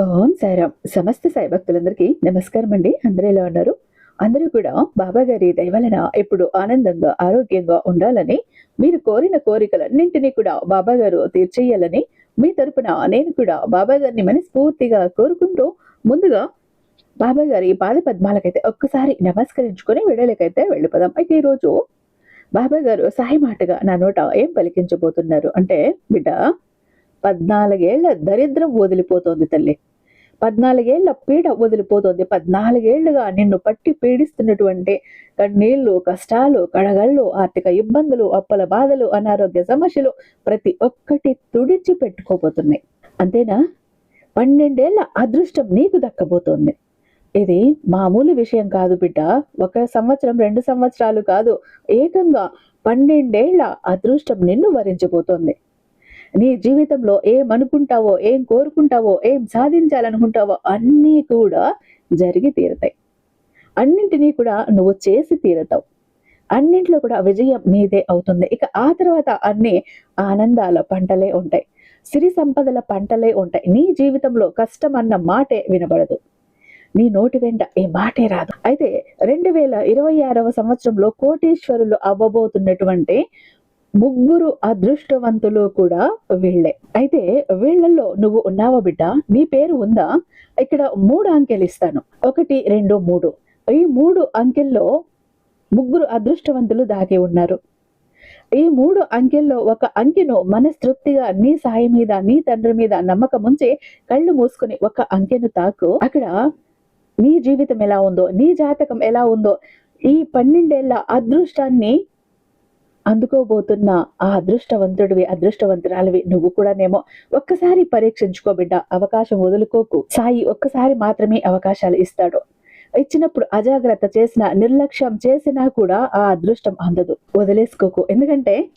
ఓం సాయిరామ్. సమస్త సాయి భక్తులందరికీ నమస్కారం అండి. అందరూ ఎలా ఉన్నారు? అందరూ కూడా బాబా గారి దయవలన ఎప్పుడు ఆనందంగా ఆరోగ్యంగా ఉండాలని మీరు కోరిన కోరికలన్నింటినీ కూడా బాబా గారు తీర్చేయాలని మీ తరపున నేను కూడా బాబా గారిని మనస్ఫూర్తిగా కోరుకుంటూ ముందుగా బాబా గారి పాద పద్మాలకైతే ఒక్కసారి నమస్కరించుకొని వీడియోలకైతే వెళ్ళిపోదాం. అయితే ఈరోజు బాబా గారు సాయి మాటగా నా నోట ఏం పలికించబోతున్నారు అంటే బిడ్డ పద్నాలుగేళ్ళ దరిద్రం వదిలిపోతోంది తల్లి. పద్నాలుగేళ్ళ పీడ వదిలిపోతుంది. పద్నాలుగేళ్ళుగా నిన్ను పట్టి పీడిస్తున్నటువంటి కన్నీళ్ళు కష్టాలు కడగళ్ళు ఆర్థిక ఇబ్బందులు అప్పుల బాధలు అనారోగ్య సమస్యలు ప్రతి ఒక్కటి తుడిచి పెట్టుకోబోతున్నాయి. అంతేనా? పన్నెండేళ్ళ అదృష్టం నీకు దక్కబోతోంది. ఇది మామూలు విషయం కాదు బిడ్డ. ఒక సంవత్సరం రెండు సంవత్సరాలు కాదు. ఏకంగా పన్నెండేళ్ళ అదృష్టం నిన్ను వరించబోతోంది. నీ జీవితంలో ఏం అనుకుంటావో ఏం కోరుకుంటావో ఏం సాధించాలనుకుంటావో అన్నీ కూడా జరిగి తీరుతాయి. అన్నింటినీ కూడా నువ్వు చేసి తీరుతావు. అన్నింటిలో కూడా విజయం నీదే అవుతుంది. ఇక ఆ తర్వాత అన్ని ఆనందాల పంటలే ఉంటాయి. సిరి సంపదల పంటలే ఉంటాయి. నీ జీవితంలో కష్టం అన్న మాటే వినబడదు. నీ నోటి వెంట ఏ మాటే రాదు. అయితే రెండు వేల ఇరవై ఆరవ సంవత్సరంలో కోటీశ్వరులు అవ్వబోతున్నటువంటి ముగ్గురు అదృష్టవంతులు కూడా వీళ్ళే. అయితే వీళ్ళల్లో నువ్వు ఉన్నావా బిడ్డ? నీ పేరు ఉందా? ఇక్కడ మూడు అంకెలు ఇస్తాను. ఒకటి రెండు మూడు. ఈ మూడు అంకెల్లో ముగ్గురు అదృష్టవంతులు దాగి ఉన్నారు. ఈ మూడు అంకెల్లో ఒక అంకెను మనస్తృప్తిగా నీ సాయి మీద నీ తండ్రి మీద నమ్మకం ఉంచి కళ్ళు మూసుకుని ఒక అంకెను తాకు. అక్కడ నీ జీవితం ఎలా ఉందో నీ జాతకం ఎలా ఉందో ఈ పన్నెండేళ్ళ అదృష్టాన్ని అందుకోబోతున్న ఆ అదృష్టవంతుడివి అదృష్టవంతురాలివి నువ్వు కూడానేమో ఒక్కసారి పరీక్షించుకో బిడ్డ అవకాశం వదులుకోకు. సాయి ఒక్కసారి మాత్రమే అవకాశాలు ఇస్తాడు. ఇచ్చినప్పుడు అజాగ్రత్త చేసిన నిర్లక్ష్యం చేసినా కూడా ఆ అదృష్టం అందదు. వదిలేసుకోకు. ఎందుకంటే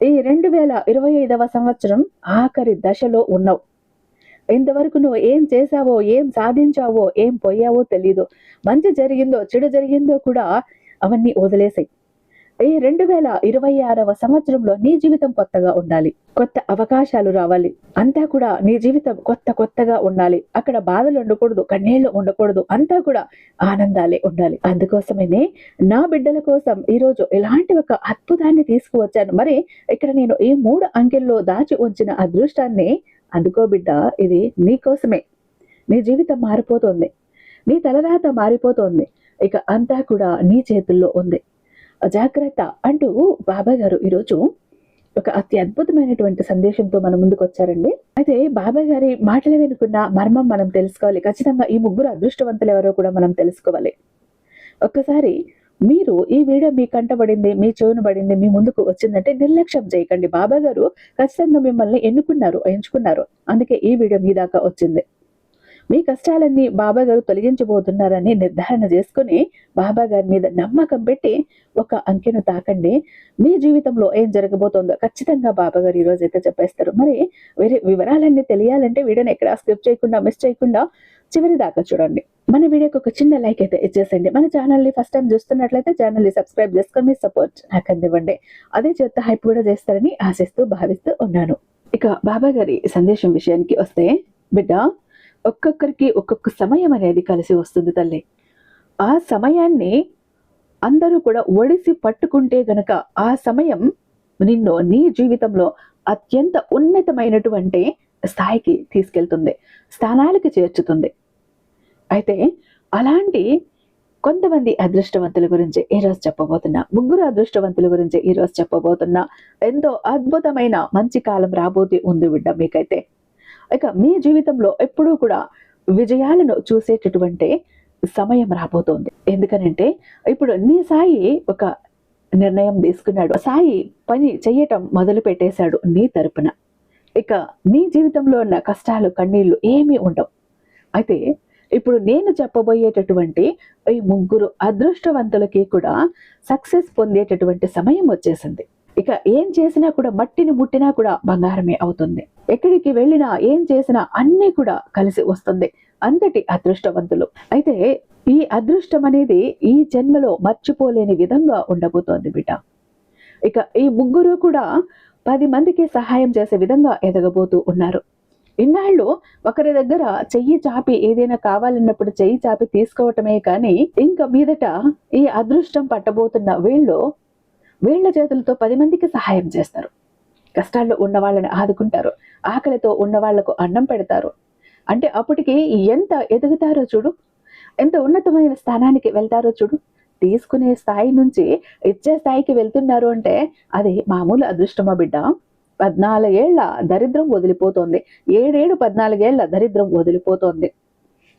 ఈ రెండు వేల ఇరవై ఐదవ సంవత్సరం ఆఖరి దశలో ఉన్నావు. ఇంతవరకు నువ్వు ఏం చేశావో ఏం సాధించావో ఏం పోయావో తెలీదు. మంచి జరిగిందో చెడు జరిగిందో కూడా అవన్నీ వదిలేసాయి. ఈ రెండు వేల ఇరవై ఆరవ సంవత్సరంలో నీ జీవితం కొత్తగా ఉండాలి. కొత్త అవకాశాలు రావాలి. అంతా కూడా నీ జీవితం కొత్త కొత్తగా ఉండాలి. అక్కడ బాధలు ఉండకూడదు కన్నీళ్ళు ఉండకూడదు అంతా కూడా ఆనందాలే ఉండాలి. అందుకోసమేనే నా బిడ్డల కోసం ఈరోజు ఇలాంటి ఒక అద్భుతాన్ని తీసుకువచ్చాను. మరి ఇక్కడ నేను ఈ మూడు అంకెల్లో దాచి ఉంచిన అదృష్టాన్ని అందుకో బిడ్డ ఇది నీ కోసమే. నీ జీవితం మారిపోతుంది. నీ తలరాత మారిపోతోంది. ఇక అంతా కూడా నీ చేతుల్లో ఉంది. జాగ్రత్త అంటూ బాబా గారు ఈరోజు ఒక అతి అద్భుతమైనటువంటి సందేశంతో మన ముందుకు వచ్చారండి. అయితే బాబా గారి మాటలు వెనుకున్న మర్మం మనం తెలుసుకోవాలి. ఖచ్చితంగా ఈ ముగ్గురు అదృష్టవంతులు ఎవరో కూడా మనం తెలుసుకోవాలి. ఒక్కసారి మీరు ఈ వీడియో మీ కంటబడింది మీ చెవును పడింది మీ ముందుకు వచ్చిందంటే నిర్లక్ష్యం చేయకండి. బాబా గారు ఖచ్చితంగా మిమ్మల్ని ఎన్నుకున్నారు ఎంచుకున్నారు. అందుకే ఈ వీడియో మీ దాకా వచ్చింది. మీ కష్టాలన్నీ బాబా గారు తొలగించబోతున్నారని నిర్ధారణ చేసుకుని బాబా గారి మీద నమ్మకం పెట్టి ఒక అంకెను తాకండి. మీ జీవితంలో ఏం జరగబోతోందో ఖచ్చితంగా బాబా గారు ఈ రోజు అయితే చెప్పేస్తారు. మరి వేరే వివరాలన్నీ తెలియాలంటే వీడియోని ఎక్కడ స్కిప్ చేయకుండా మిస్ చేయకుండా చివరి దాకా చూడండి. మన వీడియోకి ఒక చిన్న లైక్ అయితే ఇచ్చేసండి మన ఛానల్ని ఫస్ట్ టైం చూస్తున్నట్లయితే ఛానల్ని సబ్స్క్రైబ్ చేసుకొని మీ సపోర్ట్ నాకు అందివ్వండి. అదే చేత హైప్ కూడా చేస్తారని ఆశిస్తూ భావిస్తూ ఉన్నాను. ఇక బాబా గారి సందేశం విషయానికి వస్తే బిడ్డ ఒక్కొక్కరికి ఒక్కొక్క సమయం అనేది కలిసి వస్తుంది తల్లి. ఆ సమయాన్ని అందరూ కూడా ఒడిసి పట్టుకుంటే గనక ఆ సమయం నిన్ను నీ జీవితంలో అత్యంత ఉన్నతమైనటువంటి స్థాయికి తీసుకెళ్తుంది స్థానాలకి చేర్చుతుంది. అయితే అలాంటి కొంతమంది అదృష్టవంతుల గురించి ఈరోజు చెప్పబోతున్నా ముగ్గురు అదృష్టవంతుల గురించి ఈరోజు చెప్పబోతున్నా ఎంతో అద్భుతమైన మంచి కాలం రాబోతే ఉంది బిడ్డ మీకైతే. ఇక మీ జీవితంలో ఎప్పుడూ కూడా విజయాలను చూసేటటువంటి సమయం రాబోతోంది. ఎందుకనంటే ఇప్పుడు నీ సాయి ఒక నిర్ణయం తీసుకున్నాడు. సాయి పని చేయటం మొదలు పెట్టేశాడు నీ తరపున. ఇక నీ జీవితంలో ఉన్న కష్టాలు కన్నీళ్ళు ఏమీ ఉండవు. అయితే ఇప్పుడు నేను చెప్పబోయేటటువంటి ఈ ముగ్గురు అదృష్టవంతులకి కూడా సక్సెస్ పొందేటటువంటి సమయం వచ్చేసింది. ఇక ఏం చేసినా కూడా మట్టిని ముట్టినా కూడా బంగారమే అవుతుంది. ఎక్కడికి వెళ్ళినా ఏం చేసినా అన్నీ కూడా కలిసి వస్తుంది. అంతటి అదృష్టవంతులు. అయితే ఈ అదృష్టం అనేది ఈ జన్మలో మర్చిపోలేని విధంగా ఉండబోతోంది బిడ్డ. ఇక ఈ ముగ్గురు కూడా పది మందికి సహాయం చేసే విధంగా ఎదగబోతూ ఉన్నారు. ఇన్నాళ్ళు ఒకరి దగ్గర చెయ్యి చాపి ఏదైనా కావాలన్నప్పుడు చెయ్యి చాపి తీసుకోవటమే కానీ ఇంకా మీదట ఈ అదృష్టం పట్టబోతున్న వీళ్ళు వీళ్ళ చేతులతో పది మందికి సహాయం చేస్తారు. కష్టాల్లో ఉన్న వాళ్ళని ఆదుకుంటారు. ఆకలితో ఉన్న వాళ్ళకు అన్నం పెడతారు. అంటే అప్పటికి ఎంత ఎదుగుతారో చూడు. ఎంత ఉన్నతమైన స్థానానికి వెళ్తారో చూడు. తీసుకునే స్థాయి నుంచి ఇచ్చే స్థాయికి వెళ్తున్నారు అంటే అది మామూలు అదృష్టమా బిడ్డ? పద్నాలుగేళ్ళ దరిద్రం వదిలిపోతోంది. ఏడేడు పద్నాలుగేళ్ళ దరిద్రం వదిలిపోతోంది.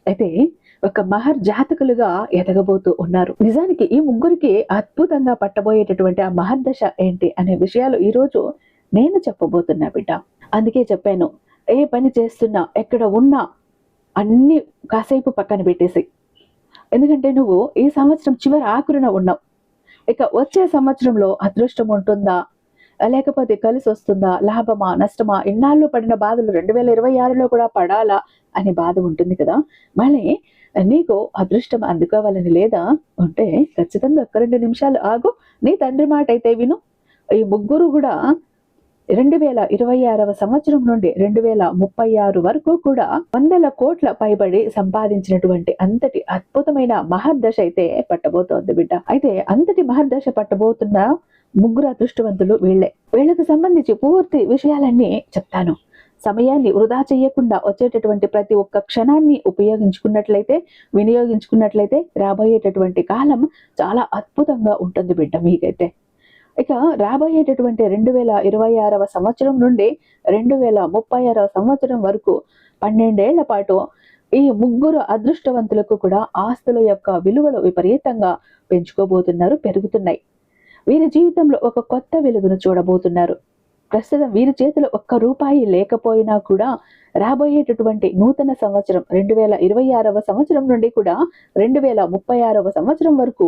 అయితే ఒక మహర్ జాతకులుగా ఎదగబోతూ ఉన్నారు. నిజానికి ఈ ముగ్గురికి అద్భుతంగా పట్టబోయేటటువంటి ఆ మహర్దశ ఏంటి అనే విషయాలు ఈరోజు నేను చెప్పబోతున్నా బిడ్డ. అందుకే చెప్పాను ఏ పని చేస్తున్నా ఎక్కడ ఉన్నా అన్ని కాసేపు పక్కన పెట్టేసి ఎందుకంటే నువ్వు ఈ సంవత్సరం చివరి ఆకురున ఉన్నావు. ఇక వచ్చే సంవత్సరంలో అదృష్టం ఉంటుందా? లేకపోతే కలిసి వస్తుందా? లాభమా? నష్టమా? ఇన్నాళ్ళు పడిన బాధలు రెండు వేల ఇరవై ఆరులో కూడా పడాలా అనే బాధ ఉంటుంది కదా? మళ్ళీ నీకు అదృష్టం అందుకోవాలని లేదా ఉంటే ఖచ్చితంగా ఒక్క రెండు నిమిషాలు ఆగు. నీ తండ్రి మాట అయితే విను. ఈ ముగ్గురు కూడా రెండు వేల ఇరవై ఆరవ సంవత్సరం నుండి రెండు వేల ముప్పై ఆరు వరకు కూడా వందల కోట్ల పైబడి సంపాదించినటువంటి అంతటి అద్భుతమైన మహర్దశ అయితే పట్టబోతోంది బిడ్డ. అయితే అంతటి మహర్దశ పట్టబోతున్న ముగ్గురు అదృష్టవంతులు వీళ్ళే. వీళ్ళకు సంబంధించి పూర్తి విషయాలన్నీ చెప్తాను. సమయాన్ని వృధా చేయకుండా వచ్చేటటువంటి ప్రతి ఒక్క క్షణాన్ని ఉపయోగించుకున్నట్లయితే వినియోగించుకున్నట్లయితే రాబోయేటటువంటి కాలం చాలా అద్భుతంగా ఉంటుంది బిడ్డ మీకైతే. ఇక రాబోయేటటువంటి రెండు వేల ఇరవై ఆరవ సంవత్సరం నుండి రెండు వేల ముప్పై ఆరవ సంవత్సరం వరకు పన్నెండేళ్ళ పాటు ఈ ముగ్గురు అదృష్టవంతులకు కూడా ఆస్తుల యొక్క విలువలు విపరీతంగా పెంచుకోబోతున్నారు పెరుగుతున్నాయి. వీరి జీవితంలో ఒక కొత్త వెలుగును చూడబోతున్నారు. ప్రస్తుతం వీరి చేతిలో ఒక్క రూపాయి లేకపోయినా కూడా రాబోయేటటువంటి నూతన సంవత్సరం రెండు వేల ఇరవై ఆరవ సంవత్సరం నుండి కూడా రెండు వేల ముప్పై ఆరవ సంవత్సరం వరకు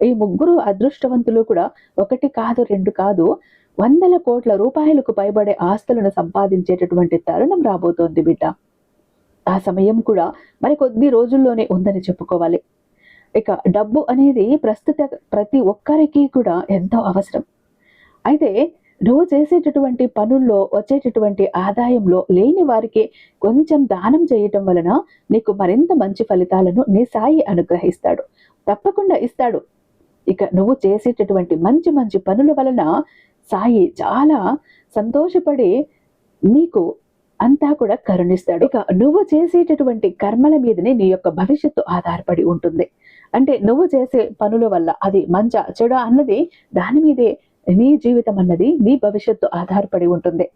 ఈ ముగ్గురు అదృష్టవంతులు కూడా ఒకటి కాదు రెండు కాదు వందల కోట్ల రూపాయలకు పైబడే ఆస్తులను సంపాదించేటటువంటి తరుణం రాబోతోంది బిడ్డ. ఆ సమయం కూడా మరి కొద్ది రోజుల్లోనే ఉందని చెప్పుకోవాలి. ఇక డబ్బు అనేది ప్రస్తుత ప్రతి ఒక్కరికి కూడా ఎంతో అవసరం. అయితే నువ్వు చేసేటటువంటి పనుల్లో వచ్చేటటువంటి ఆదాయంలో లేని వారికి కొంచెం దానం చేయటం వలన నీకు మరింత మంచి ఫలితాలను నీ సాయి అనుగ్రహిస్తాడు. తప్పకుండా ఇస్తాడు. ఇక నువ్వు చేసేటటువంటి మంచి మంచి పనుల వలన సాయి చాలా సంతోషపడి నీకు అంతా కూడా కరుణిస్తాడు. ఇక నువ్వు చేసేటటువంటి కర్మల మీదనే నీ యొక్క భవిష్యత్తు ఆధారపడి ఉంటుంది. అంటే నువ్వు చేసే పనుల వల్ల అది మంచ చెడు అన్నది దాని మీదే నీ జీవితం అన్నది నీ భవిష్యత్తు ఆధారపడి ఉంటుంది.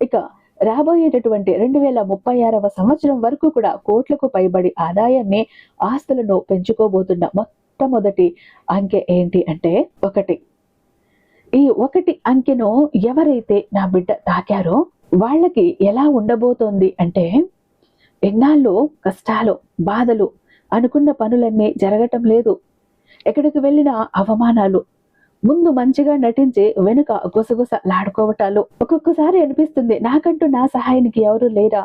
ఇక రాబోయేటటువంటి రెండు వేల ముప్పై ఆరవ సంవత్సరం వరకు కూడా కోట్లకు పైబడి ఆదాయాన్ని ఆస్తులను పెంచుకోబోతున్న మొట్టమొదటి అంకె ఏంటి అంటే ఒకటి. ఈ ఒకటి అంకెను ఎవరైతే నా బిడ్డ తాకారో వాళ్ళకి ఎలా ఉండబోతోంది అంటే ఎన్నాళ్ళు కష్టాలు బాధలు అనుకున్న పనులన్నీ జరగటం లేదు. ఎక్కడికి వెళ్ళినా అవమానాలు ముందు మంచిగా నటించి వెనుక గుసగుస లాడుకోవటాలు. ఒక్కొక్కసారి అనిపిస్తుంది నాకంటూ నా సహాయానికి ఎవరూ లేరా?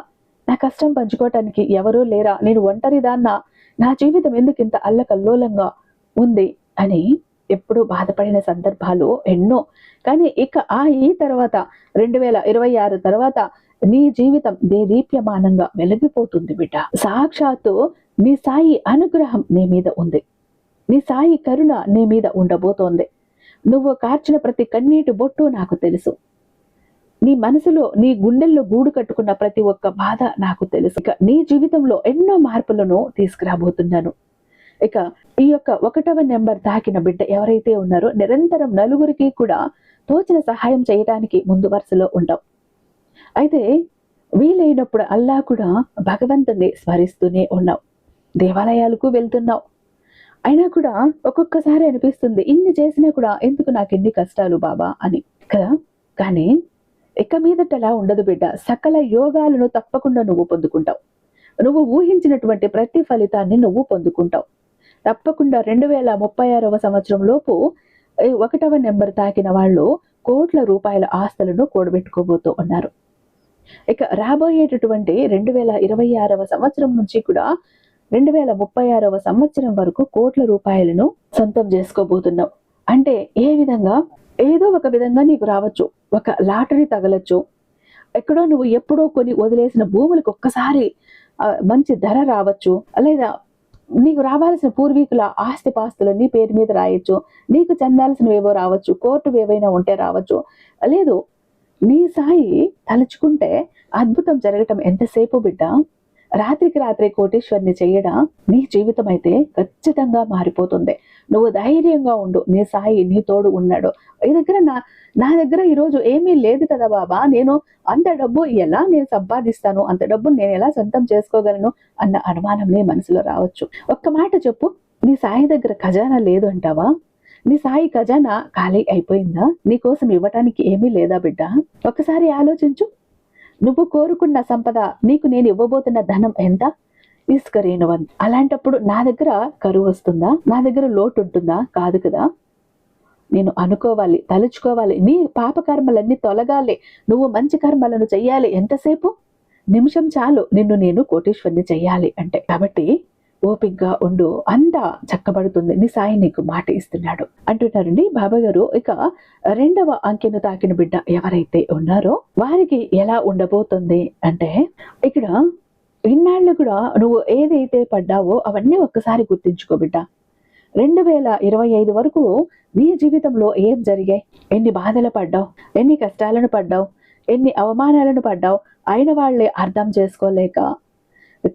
నా కష్టం పంచుకోవటానికి ఎవరూ లేరా? నేను ఒంటరిదాన్న? నా జీవితం ఎందుకు ఇంత అల్లకల్లోలంగా ఉంది? అని ఎప్పుడూ బాధపడిన సందర్భాలు ఎన్నో. కానీ ఇక ఆ ఈ తర్వాత రెండు వేల ఇరవై ఆరు తర్వాత నీ జీవితం దేదీప్యమానంగా వెలిగిపోతుంది బిడ్డ. సాక్షాత్తు నీ సాయి అనుగ్రహం నీ మీద ఉంది. నీ సాయి కరుణ నీ మీద ఉండబోతోంది. నువ్వు కార్చిన ప్రతి కన్నీటి బొట్టు నాకు తెలుసు. నీ మనసులో నీ గుండెల్లో గూడు కట్టుకున్న ప్రతి ఒక్క బాధ నాకు తెలుసు. ఇక నీ జీవితంలో ఎన్నో మార్పులను తీసుకురాబోతున్నాను. ఇక ఈ యొక్క ఒకటవ నెంబర్ తాకిన బిడ్డ ఎవరైతే ఉన్నారో నిరంతరం నలుగురికి కూడా తోచిన సహాయం చేయడానికి ముందు వరుసలో ఉంటాం అయితే వీలైనప్పుడు అల్లా కూడా భగవంతుని స్మరిస్తూనే ఉన్నావు. దేవాలయాలకు వెళ్తున్నావు. అయినా కూడా ఒక్కొక్కసారి అనిపిస్తుంది ఇన్ని చేసినా కూడా ఎందుకు నాకు ఎన్ని కష్టాలు బాబా అని. కదా? కానీ ఇక మీదట అలా ఉండదు బిడ్డ. సకల యోగాలను తప్పకుండా నువ్వు పొందుకుంటావు. నువ్వు ఊహించినటువంటి ప్రతి ఫలితాన్ని నువ్వు పొందుకుంటావు. తప్పకుండా రెండు వేల ముప్పై ఆరవ సంవత్సరం లోపు ఒకటవ నెంబర్ తాకిన వాళ్ళు కోట్ల రూపాయల ఆస్తులను కూడబెట్టుకోబోతూ ఉన్నారు. ఇక రాబోయేటటువంటి రెండు వేల ఇరవై ఆరవ సంవత్సరం నుంచి కూడా రెండు వేల ముప్పై ఆరవ సంవత్సరం వరకు కోట్ల రూపాయలను సొంతం చేసుకోబోతున్నావు. అంటే ఏ విధంగా? ఏదో ఒక విధంగా నీకు రావచ్చు. ఒక లాటరీ తగలచ్చు. ఎక్కడో నువ్వు ఎప్పుడో కొని వదిలేసిన భూములకు ఒక్కసారి మంచి ధర రావచ్చు. లేదా నీకు రావాల్సిన పూర్వీకుల ఆస్తి పాస్తులన్నీ పేరు మీద రాయొచ్చు. నీకు చెందాల్సినవేవో రావచ్చు. కోర్టు ఏవైనా ఉంటే రావచ్చు. లేదు నీ సాయి తలుచుకుంటే అద్భుతం జరగటం ఎంతసేపు బిడ్డ? రాత్రికి రాత్రే కోటేశ్వరిని చేయడం నీ జీవితం అయితే ఖచ్చితంగా మారిపోతుంది. నువ్వు ధైర్యంగా ఉండు నీ సాయి నీ తోడు ఉన్నాడు. ఈ దగ్గర నా నా దగ్గర ఈరోజు ఏమీ లేదు కదా బాబా. నేను అంత డబ్బు ఎలా నేను సంపాదిస్తాను అంత డబ్బు నేను ఎలా సొంతం చేసుకోగలను అన్న అనుమానం నీ మనసులో రావచ్చు. ఒక్క మాట చెప్పు నీ సాయి దగ్గర ఖజానా లేదు అంటావా నీ సాయి ఖజానా ఖాళీ అయిపోయిందా? నీ కోసం ఇవ్వటానికి ఏమీ లేదా బిడ్డ? ఒకసారి ఆలోచించు నువ్వు కోరుకున్న సంపద నీకు నేను ఇవ్వబోతున్న ధనం ఎంత? ఇసుక అలాంటప్పుడు నా దగ్గర కరువు వస్తుందా? నా దగ్గర లోటు ఉంటుందా? కాదు కదా. నేను అనుకోవాలి తలుచుకోవాలి. నీ పాప కర్మలన్నీ తొలగాలి. నువ్వు మంచి కర్మలను చెయ్యాలి. ఎంతసేపు? నిమిషం చాలు. నిన్ను నేను కోటీశ్వరిని చెయ్యాలి అంటే. కాబట్టి ఓపిగ్గా ఉండు అంతా చక్కబడుతుంది నీ సాయి నీకు మాట ఇస్తున్నాడు. అంటున్నారండి బాబా గారు ఇక రెండవ అంకెను తాకిన బిడ్డ ఎవరైతే ఉన్నారో వారికి ఎలా ఉండబోతుంది అంటే ఇక్కడ ఇన్నాళ్ళు కూడా నువ్వు ఏదైతే పడ్డావో అవన్నీ ఒక్కసారి గుర్తించుకో బిడ్డ. రెండు వేల ఇరవై ఐదు వరకు నీ జీవితంలో ఏం జరిగాయి? ఎన్ని బాధలు పడ్డావు? ఎన్ని కష్టాలను పడ్డావు? ఎన్ని అవమానాలను పడ్డావు? అయిన వాళ్ళే అర్థం చేసుకోలేక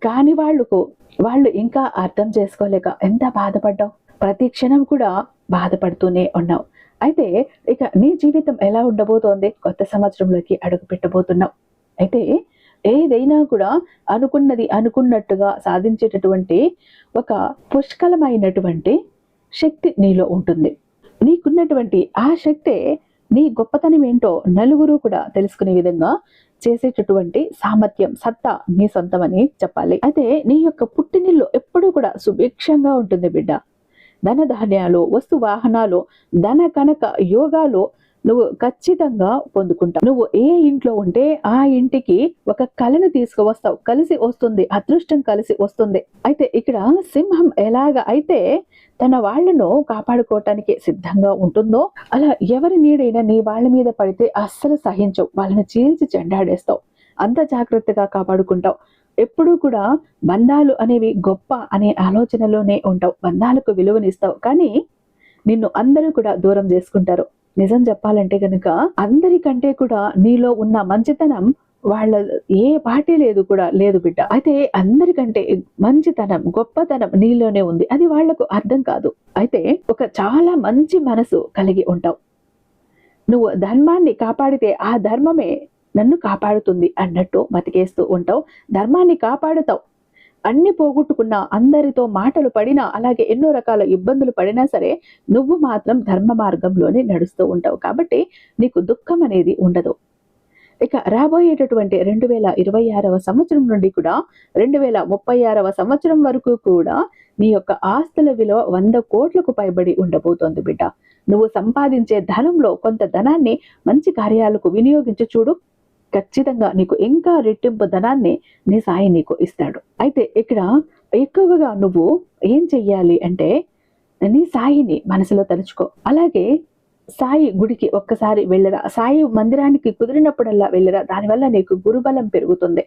కాని వాళ్ళకు వాళ్ళు ఇంకా అర్థం చేసుకోలేక ఎంత బాధపడ్డావు? ప్రతి క్షణం కూడా బాధపడుతూనే ఉన్నావు. అయితే ఇక నీ జీవితం ఎలా ఉండబోతోంది? కొత్త సంవత్సరంలోకి అడుగు పెట్టబోతున్నావు. అయితే ఏదైనా కూడా అనుకున్నది అనుకున్నట్టుగా సాధించేటటువంటి ఒక పుష్కలమైనటువంటి శక్తి నీలో ఉంటుంది. నీకున్నటువంటి ఆ శక్తే నీ గొప్పతనం ఏంటో నలుగురు కూడా తెలుసుకునే విధంగా చేసేటటువంటి సామర్థ్యం సత్తా నీ సొంతమని చెప్పాలి. అయితే నీ యొక్క పుట్టినిల్లు ఎప్పుడూ కూడా సుభిక్షంగా ఉంటుంది బిడ్డ. ధన ధాన్యాలు వస్తు వాహనాలు ధన కనక యోగాలు నువ్వు ఖచ్చితంగా పొందుకుంటావు. నువ్వు ఏ ఇంట్లో ఉంటే ఆ ఇంటికి ఒక కళను తీసుకువస్తావు. కలిసి వస్తుంది అదృష్టం కలిసి వస్తుంది. అయితే ఇక్కడ సింహం ఎలాగ అయితే తన వాళ్ళను కాపాడుకోవటానికి సిద్ధంగా ఉంటుందో అలా ఎవరి నీడైనా నీ వాళ్ళ మీద పడితే అస్సలు సహించవు. వాళ్ళని చీల్చి చెండాడేస్తావు. అంత జాగ్రత్తగా కాపాడుకుంటావు. ఎప్పుడూ కూడా బంధాలు అనేవి గొప్ప అనే ఆలోచనలోనే ఉంటావు. బంధాలకు విలువనిస్తావు. కానీ నిన్ను అందరూ కూడా దూరం చేసుకుంటారు. నిజం చెప్పాలంటే గనుక అందరికంటే కూడా నీలో ఉన్న మంచితనం వాళ్ళ ఏ పార్టీ లేదు కూడా లేదు బిడ్డ. అయితే అందరికంటే మంచితనం గొప్పతనం నీలోనే ఉంది. అది వాళ్ళకు అర్థం కాదు. అయితే ఒక చాలా మంచి మనసు కలిగి ఉంటావు. నువ్వు ధర్మాన్ని కాపాడితే ఆ ధర్మమే నన్ను కాపాడుతుంది అన్నట్టు బతికేస్తూ ఉంటావు. ధర్మాన్ని కాపాడుతావు. అన్ని పోగొట్టుకున్న అందరితో మాటలు పడినా అలాగే ఎన్నో రకాల ఇబ్బందులు పడినా సరే నువ్వు మాత్రం ధర్మ మార్గంలోనే నడుస్తూ ఉంటావు. కాబట్టి నీకు దుఃఖం అనేది ఉండదు. ఇక రాబోయేటటువంటి రెండు వేల ఇరవై ఆరవ సంవత్సరం నుండి కూడా రెండు వేల ముప్పై ఆరవ సంవత్సరం వరకు కూడా నీ యొక్క ఆస్తుల విలువ వంద కోట్లకు పైబడి ఉండబోతోంది బిడ్డ. నువ్వు సంపాదించే ధనంలో కొంత ధనాన్ని మంచి కార్యాలకు వినియోగించి చూడు. ఖచ్చితంగా నీకు ఇంకా రెట్టింపు ధనాన్ని నీ సాయి నీకు ఇస్తాడు. అయితే ఇక్కడ ఎక్కువగా నువ్వు ఏం చెయ్యాలి అంటే నీ సాయిని మనసులో తలుచుకో. అలాగే సాయి గుడికి ఒక్కసారి వెళ్ళరా. సాయి మందిరానికి కుదిరినప్పుడల్లా వెళ్ళరా. దానివల్ల నీకు గురుబలం పెరుగుతుంది.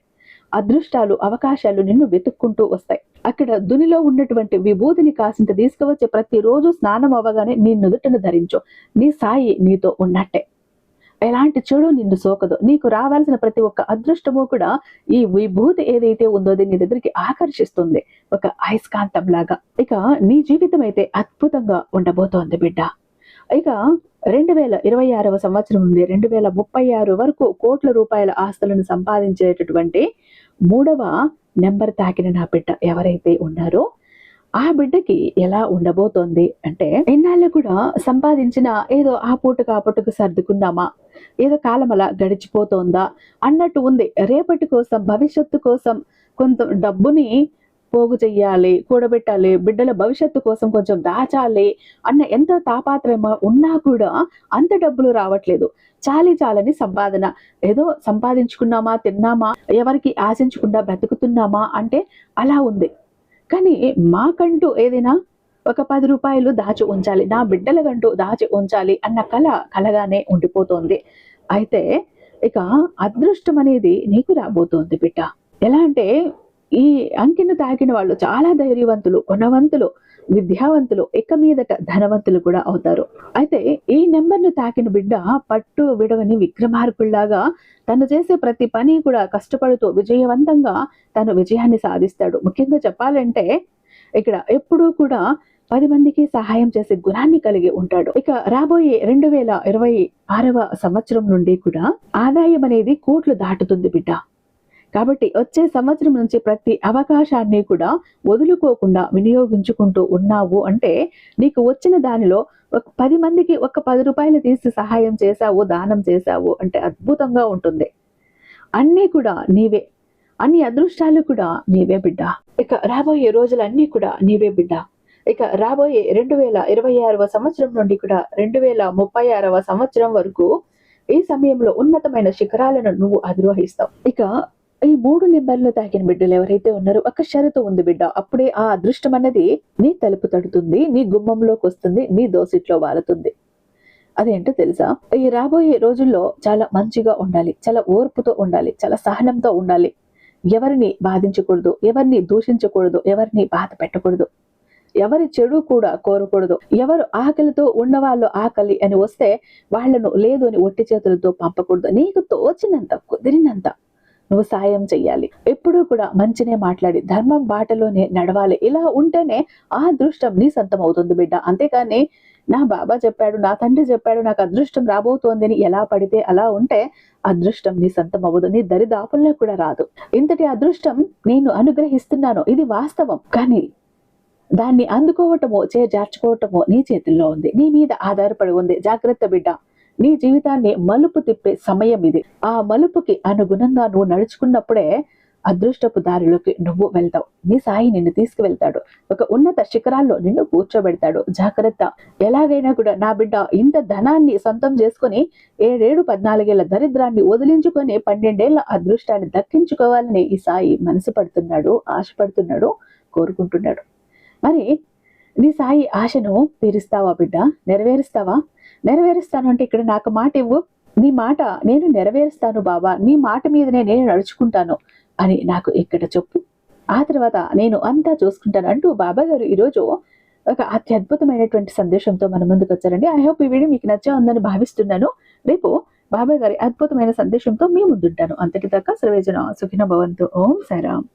అదృష్టాలు అవకాశాలు నిన్ను వెతుక్కుంటూ వస్తాయి. అక్కడ దునిలో ఉన్నటువంటి విభూతిని కాసింత తీసుకువచ్చే ప్రతిరోజు స్నానం అవ్వగానే నీ నుదుటను ధరించు. నీ సాయి నీతో ఉన్నట్టే. ఎలాంటి చెడు నిన్ను సోకదు. నీకు రావాల్సిన ప్రతి ఒక్క అదృష్టము కూడా ఈ విభూతి ఏదైతే ఉందో అది నీ దగ్గరికి ఆకర్షిస్తుంది. ఒక అయస్కాంతం లాగా. ఇక నీ జీవితం అయితే అద్భుతంగా ఉండబోతోంది బిడ్డ. ఇక రెండు వేల ఇరవై ఆరవ సంవత్సరం నుండి రెండు వేల ముప్పై ఆరు వరకు కోట్ల రూపాయల ఆస్తులను సంపాదించేటటువంటి మూడవ నెంబర్ తాకిన నా బిడ్డ ఎవరైతే ఉన్నారో ఆ బిడ్డకి ఎలా ఉండబోతోంది అంటే ఇన్నాళ్ళు కూడా సంపాదించిన ఏదో ఆ పూటకు ఆ పూటకు సర్దుకున్నామా ఏదో కాలం అలా గడిచిపోతోందా? అన్నట్టు ఉంది. రేపటి కోసం భవిష్యత్తు కోసం కొంత డబ్బుని పోగు చెయ్యాలి కూడబెట్టాలి బిడ్డల భవిష్యత్తు కోసం కొంచెం దాచాలి అన్న ఎంత తాపాత్రమ ఉన్నా కూడా అంత డబ్బులు రావట్లేదు. చాలి చాలని సంపాదన. ఏదో సంపాదించుకున్నామా తిన్నామా ఎవరికి ఆశించకుండా బ్రతుకుతున్నామా అంటే అలా ఉంది. కానీ మాకంటూ ఏదైనా ఒక పది రూపాయలు దాచి ఉంచాలి నా బిడ్డలకంటూ దాచి ఉంచాలి అన్న కళ కలగానే ఉండిపోతోంది. అయితే ఇక అదృష్టం అనేది నీకు రాబోతోంది బిడ్డ. ఎలా అంటే ఈ అంకెను తాకిన వాళ్ళు చాలా ధైర్యవంతులు గుణవంతులు. విద్యావంతులు ఇక మీదట ధనవంతులు కూడా అవుతారు. అయితే ఈ నెంబర్ను తాకిన బిడ్డ పట్టు విడవని విక్రమార్కుల్లాగా తను చేసే ప్రతి పని కూడా కష్టపడుతూ విజయవంతంగా తను విజయాన్ని సాధిస్తాడు. ముఖ్యంగా చెప్పాలంటే ఇక్కడ ఎప్పుడూ కూడా పది మందికి సహాయం చేసే గుణాన్ని కలిగి ఉంటాడు. ఇక రాబోయే రెండు వేల ఇరవై ఆరవ సంవత్సరం నుండి కూడా ఆదాయం అనేది కోట్లు దాటుతుంది బిడ్డ. కాబట్టి వచ్చే సంవత్సరం నుంచి ప్రతి అవకాశాన్ని కూడా వదులుకోకుండా వినియోగించుకుంటూ ఉన్నావు అంటే నీకు వచ్చిన దానిలో ఒక పది మందికి ఒక పది రూపాయలు తీసి సహాయం చేశావు దానం చేశావు అంటే అద్భుతంగా ఉంటుంది. అన్నీ కూడా నీవే. అన్ని అదృష్టాలు కూడా నీవే బిడ్డ. ఇక రాబోయే రోజులన్నీ కూడా నీవే బిడ్డ. ఇక రాబోయే రెండు వేల ఇరవై ఆరవ సంవత్సరం నుండి కూడా రెండు వేల ముప్పై ఆరవ సంవత్సరం వరకు ఈ సమయంలో ఉన్నతమైన శిఖరాలను నువ్వు అధిరోహిస్తావు. ఇక ఈ మూడు నెంబర్లు తాకిన బిడ్డలు ఎవరైతే ఉన్నారో ఒక షరతు ఉంది బిడ్డ. అప్పుడే ఆ అదృష్టం అన్నది నీ తలుపు తడుతుంది నీ గుమ్మంలోకి వస్తుంది నీ దోసిట్లో వాలుతుంది. అదేంటో తెలుసా? ఈ రాబోయే రోజుల్లో చాలా మంచిగా ఉండాలి చాలా ఓర్పుతో ఉండాలి చాలా సహనంతో ఉండాలి. ఎవరిని బాధించకూడదు ఎవరిని దూషించకూడదు ఎవరిని బాధ పెట్టకూడదు. ఎవరి చెడు కూడా కోరకూడదు. ఎవరు ఆకలితో ఉన్నవాళ్ళు ఆకలి అని వస్తే వాళ్ళను లేదు అని ఒట్టి చేతులతో పంపకూడదు. నీకు తోచినంత కుదిరినంత. నువ్వు సాయం చెయ్యాలి. ఎప్పుడూ కూడా మంచినే మాట్లాడి ధర్మం బాటలోనే నడవాలి. ఇలా ఉంటేనే ఆ అదృష్టం నీ సొంతం అవుతుంది బిడ్డ. అంతేకాని నా బాబా చెప్పాడు నా తండ్రి చెప్పాడు నాకు అదృష్టం రాబోతోంది అని ఎలా పడితే అలా ఉంటే అదృష్టం నీ సొంతం అవ్వదు నీ దరిదాపుల్లో కూడా రాదు. ఇంతటి అదృష్టం నేను అనుగ్రహిస్తున్నాను ఇది వాస్తవం. కానీ దాన్ని అందుకోవటమో చేజార్చుకోవటమో నీ చేతుల్లో ఉంది. నీ మీద ఆధారపడి ఉంది. జాగ్రత్త బిడ్డ. నీ జీవితాన్ని మలుపు తిప్పే సమయం ఇది. ఆ మలుపుకి అనుగుణంగా నువ్వు నడుచుకున్నప్పుడే అదృష్టపు దారిలోకి నువ్వు వెళ్తావు. నీ సాయి నిన్ను తీసుకువెళ్తాడు. ఒక ఉన్నత శిఖరాల్లో నిన్ను కూర్చోబెడతాడు. జాగ్రత్త. ఎలాగైనా కూడా నా బిడ్డ ఇంత ధనాన్ని సొంతం చేసుకుని ఏడేడు పద్నాలుగేళ్ళ దరిద్రాన్ని వదిలించుకొని పన్నెండేళ్ళ అదృష్టాన్ని దక్కించుకోవాలని ఈ సాయి మనసు పడుతున్నాడు ఆశపడుతున్నాడు కోరుకుంటున్నాడు. మరి నీ సాయి ఆశను తీరుస్తావా బిడ్డ? నెరవేరుస్తావా? నెరవేరుస్తాను అంటే ఇక్కడ నాకు మాట ఇవ్వు. నీ మాట నేను నెరవేరుస్తాను బాబా నీ మాట మీదనే నేను నడుచుకుంటాను అని నాకు ఇక్కడ చెప్పు. ఆ తర్వాత నేను అంతా చూసుకుంటాను అంటూ బాబా గారు ఈరోజు ఒక అత్యద్భుతమైనటువంటి సందేశంతో మన ముందుకు వచ్చారండి. ఐ హోప్ ఈ వీడియో మీకు నచ్చా ఉందని భావిస్తున్నాను. రేపు బాబాయ్ గారి అద్భుతమైన సందేశంతో మీ ముందుంటాను. అంతటి దాకా సర్వేజన సుఖిన భవంతు. ఓం సారాం